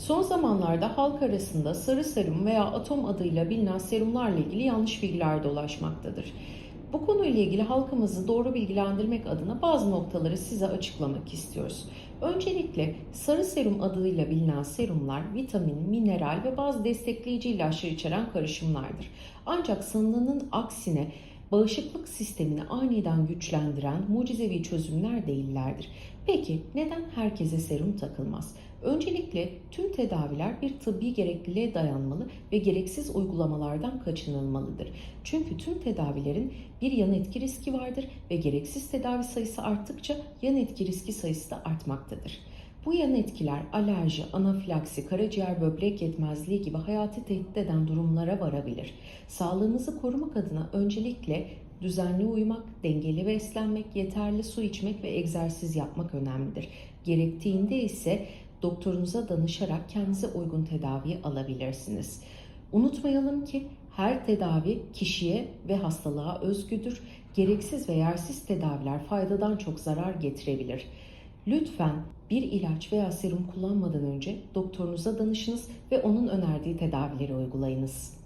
Son zamanlarda halk arasında sarı serum veya atom adıyla bilinen serumlarla ilgili yanlış bilgiler dolaşmaktadır. Bu konuyla ilgili halkımızı doğru bilgilendirmek adına bazı noktaları size açıklamak istiyoruz. Öncelikle sarı serum adıyla bilinen serumlar vitamin, mineral ve bazı destekleyici ilaçlar içeren karışımlardır. Ancak sanılanın aksine bağışıklık sistemini aniden güçlendiren mucizevi çözümler değillerdir. Peki neden herkese serum takılmaz? Öncelikle tüm tedaviler bir tıbbi gerekliliğe dayanmalı ve gereksiz uygulamalardan kaçınılmalıdır. Çünkü tüm tedavilerin bir yan etki riski vardır ve gereksiz tedavi sayısı arttıkça yan etki riski sayısı da artmaktadır. Bu yan etkiler alerji, anafilaksi, karaciğer böbrek yetmezliği gibi hayati tehdit eden durumlara varabilir. Sağlığınızı korumak adına öncelikle düzenli uyumak, dengeli beslenmek, yeterli su içmek ve egzersiz yapmak önemlidir. Gerektiğinde ise doktorunuza danışarak kendinize uygun tedaviyi alabilirsiniz. Unutmayalım ki her tedavi kişiye ve hastalığa özgüdür. Gereksiz ve yersiz tedaviler faydadan çok zarar getirebilir. Lütfen bir ilaç veya serum kullanmadan önce doktorunuza danışınız ve onun önerdiği tedavileri uygulayınız.